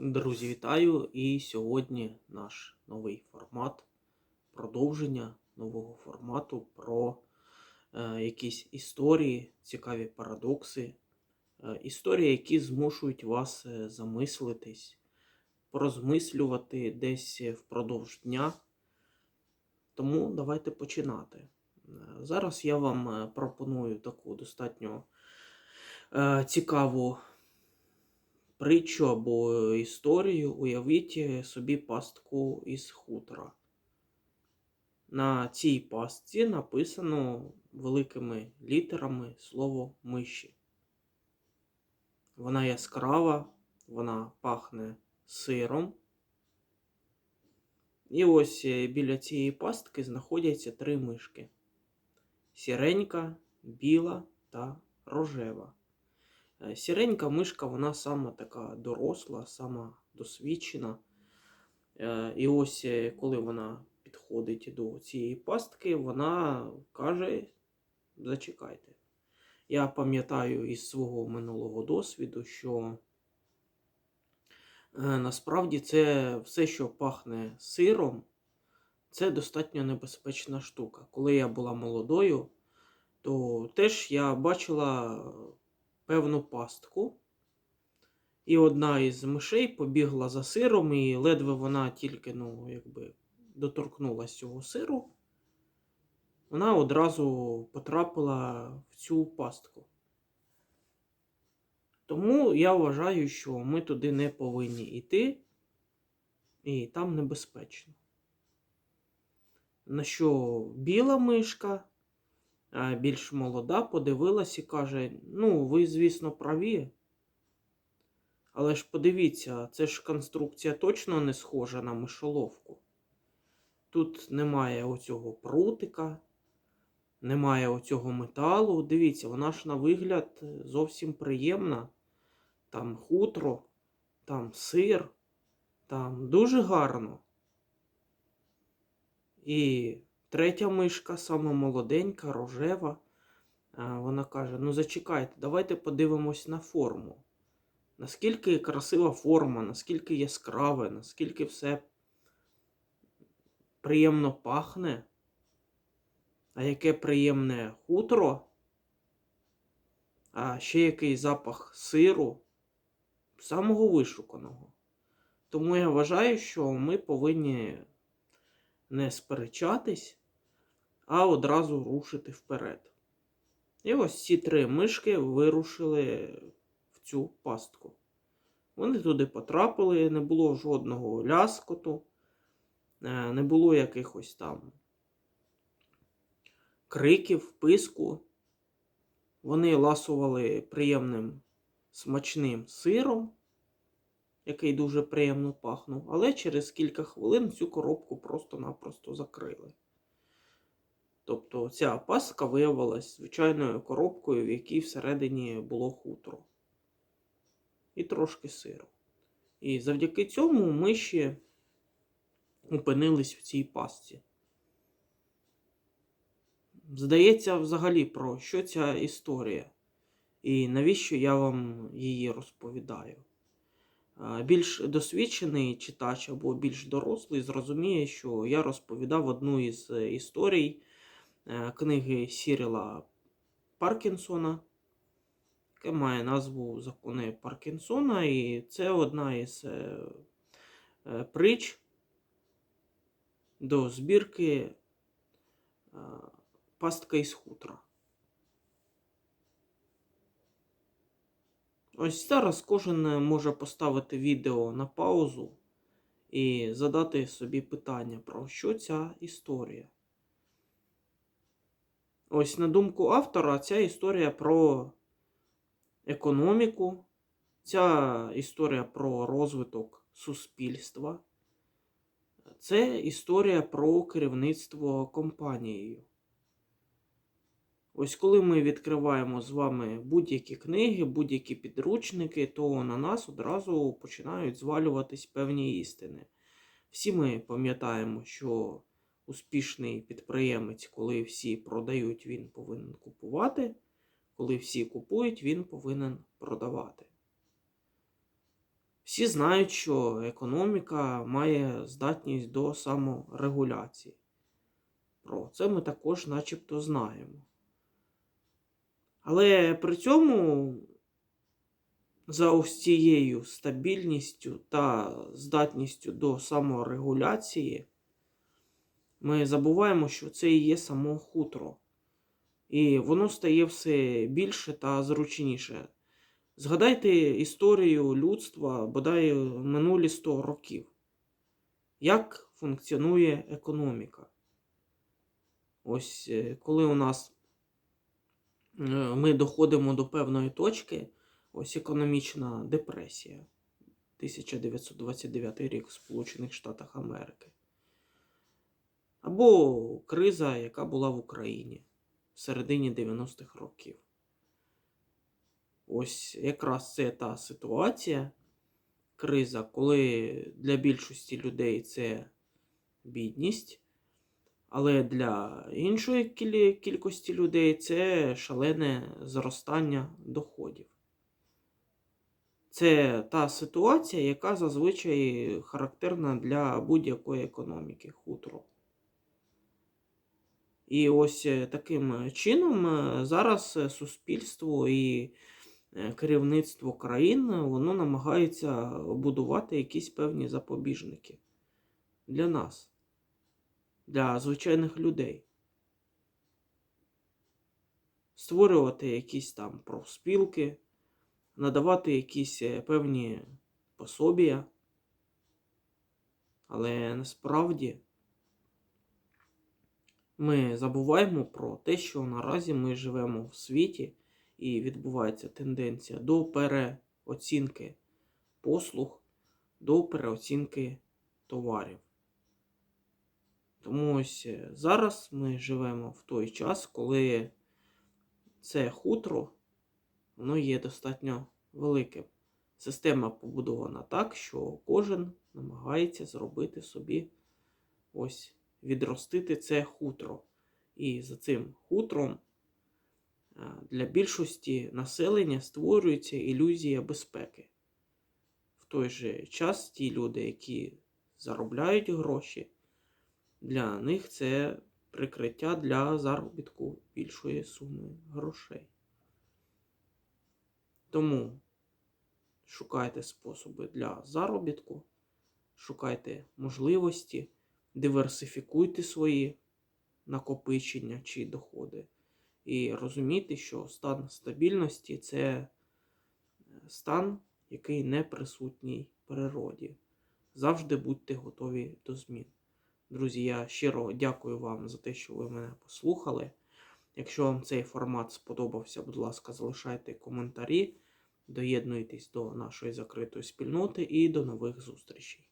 Друзі, вітаю! І сьогодні наш новий формат, продовження нового формату про е, якісь історії, цікаві парадокси, е, історії, які змушують вас е, замислитись, порозмислювати десь впродовж дня. Тому давайте починати. Е, Зараз я вам е, пропоную таку достатньо е, цікаву притчу або історію, уявіть собі пастку із хутора. На цій пастці написано великими літерами слово миші. Вона яскрава, вона пахне сиром. І ось е, біля цієї пастки знаходяться три мишки: сіренька, біла та рожева. Е, Сіренька мишка, вона сама така доросла, сама досвідчена. І ось е, коли вона підходить до цієї пастки, вона каже: зачекайте. Я пам'ятаю із свого минулого досвіду, що е, насправді це все, що пахне сиром, це достатньо небезпечна штука. Коли я була молодою, то теж я бачила певну пастку. І одна із мишей побігла за сиром, і ледве вона тільки ну, якби, доторкнулася цього сиру, вона одразу потрапила в цю пастку. Тому я вважаю, що ми туди не повинні йти, і там небезпечно. На що біла мишка, більш молода, подивилась і каже: Ну, ви, звісно, праві. Але ж подивіться, це ж конструкція точно не схожа на мишоловку. Тут немає оцього прутика, немає оцього металу. Дивіться, вона ж на вигляд зовсім приємна. Там хутро, там сир, там дуже гарно. І третя мишка, сама молоденька, рожева. Вона каже: Ну зачекайте, давайте подивимось на форму. Наскільки красива форма, наскільки яскраве, наскільки все приємно пахне. А яке приємне хутро, а ще який запах сиру, самого вишуканого. Тому я вважаю, що ми повинні не сперечатись, а одразу рушити вперед. І ось ці три мишки вирушили в цю пастку. Вони туди потрапили, не було жодного ляскоту, е, не було якихось там криків, писку. Вони ласували приємним смачним сиром, який дуже приємно пахнув, але через кілька хвилин цю коробку просто-напросто закрили. Тобто ця пастка виявилась звичайною коробкою, в якій всередині було хутро і трошки сиру. І завдяки цьому миші опинились в цій пастці. Здається, взагалі, про що ця історія, і навіщо я вам її розповідаю. Більш досвідчений читач або більш дорослий зрозуміє, що я розповідав одну із е, історій книги Сіріла Паркінсона, яке має назву Закони Паркінсона, і це одна із е, е, притч до збірки е, Пастка із хутра. Ось зараз кожен е, може поставити відео на паузу і задати собі питання, про що ця історія. Ось, на думку автора, ця історія про економіку, ця історія про розвиток суспільства, це історія про керівництво компанією. Ось коли ми відкриваємо з вами будь-які книги, будь-які підручники, то на нас одразу починають звалюватись певні істини. Всі ми пам'ятаємо, що успішний підприємець, коли всі продають, він повинен купувати, коли всі купують, він повинен продавати. Всі знають, що економіка має здатність до саморегуляції. Про це ми також начебто знаємо. Але при цьому за ось цією стабільністю та здатністю до саморегуляції ми забуваємо, що це і є само хутро. І воно стає все більше та зручніше. Згадайте історію людства, бодай минулі 100 років. Як функціонує економіка? Ось е, коли у нас е, ми доходимо до певної точки, ось економічна депресія 1929 рік в Сполучених Штатах Америки. Або криза, яка була в Україні в середині 90-х років. Ось якраз це та ситуація, криза, коли для більшості людей це бідність, але для іншої кількості людей це шалене зростання доходів. Це та ситуація, яка зазвичай характерна для будь-якої економіки хутро. І ось е, таким чином е, зараз е, суспільство і е, керівництво країн е, воно намагається будувати якісь певні запобіжники для нас, для звичайних людей. Створювати якісь там профспілки, надавати якісь е, певні пособія. Але насправді ми забуваємо про те, що наразі ми живемо в світі і відбувається тенденція до переоцінки послуг, до переоцінки товарів. Тому ось е, зараз ми живемо в той час, коли це хутро, воно є достатньо великим. Система побудована так, що кожен намагається зробити собі ось відростити це хутро. І за цим хутром е, для більшості населення створюється ілюзія безпеки. В той же час ті люди, які заробляють гроші, для них це прикриття для заробітку більшої суми грошей. Тому шукайте способи для заробітку, шукайте можливості, диверсифікуйте свої накопичення чи доходи. І розумійте, що стан стабільності це е, стан, який не присутній природі. Завжди будьте готові до змін. Друзі, я щиро дякую вам за те, що ви мене послухали. Якщо вам цей формат сподобався, будь ласка, залишайте коментарі, доєднуйтесь до нашої закритої спільноти і до нових зустрічей.